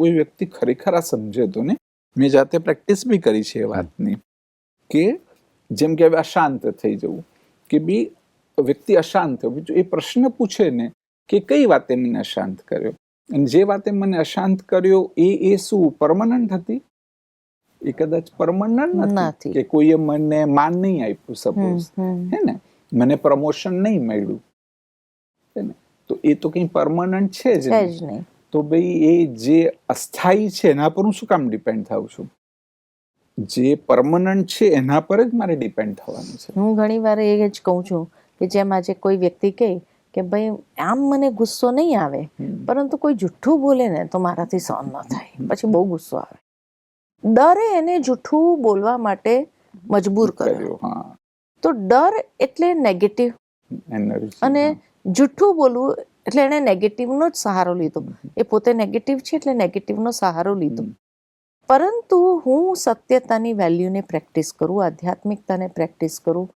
કોઈ વ્યક્તિ ખરેખર આ સમજે તો ને મેં જાતે પ્રેક્ટિસ બી કરી છે એ વાતની કે જેમ કે હવે અશાંત થઈ જવું કે બી વ્યક્તિ અશાંત થયો બીજું એ પ્રશ્ન પૂછે ને કે કઈ વાતે મને અશાંત કર્યો અને જે વાતે મને અશાંત કર્યો એ એ શું પરમનન્ટ હતી એ કદાચ પરમનન્ટ નથી. નથી કે કોઈએ મને માન નહીં આપ્યું હમ, સપોઝ હમ. હે ને મને પ્રમોશન નહીં મળ્યું હે ને તો એ તો કંઈ પરમનન્ટ છે જ છે નહીં. તો ભાઈ એ જે અસ્થાયી છે એના પર હું શું કામ ડિપેન્ડ થાઉં છું? જે પરમનન્ટ છે એના પર જ મારે ડિપેન્ડ થવાનું છે. હું ઘણી વાર એ જ કહું છું કે જેમ આજે કોઈ વ્યક્તિ કહે કે ભાઈ આમ મને ગુસ્સો નહીં આવે પરંતુ કોઈ જુઠ્ઠું બોલે ને તો મારાથી સહન ન થાય. પછી બહુ ગુસ્સો આવે. ડરે એને જુઠ્ઠું બોલવા માટે મજબૂર કર્યો તો ડર એટલે નેગેટિવ અને જુઠ્ઠું બોલવું એટલે એણે નેગેટિવનો જ સહારો લીધો. એ પોતે નેગેટિવ છે એટલે નેગેટિવનો સહારો લીધો. પરંતુ હું સત્યતાની વેલ્યુને પ્રેક્ટિસ કરું આધ્યાત્મિકતાને પ્રેક્ટિસ કરું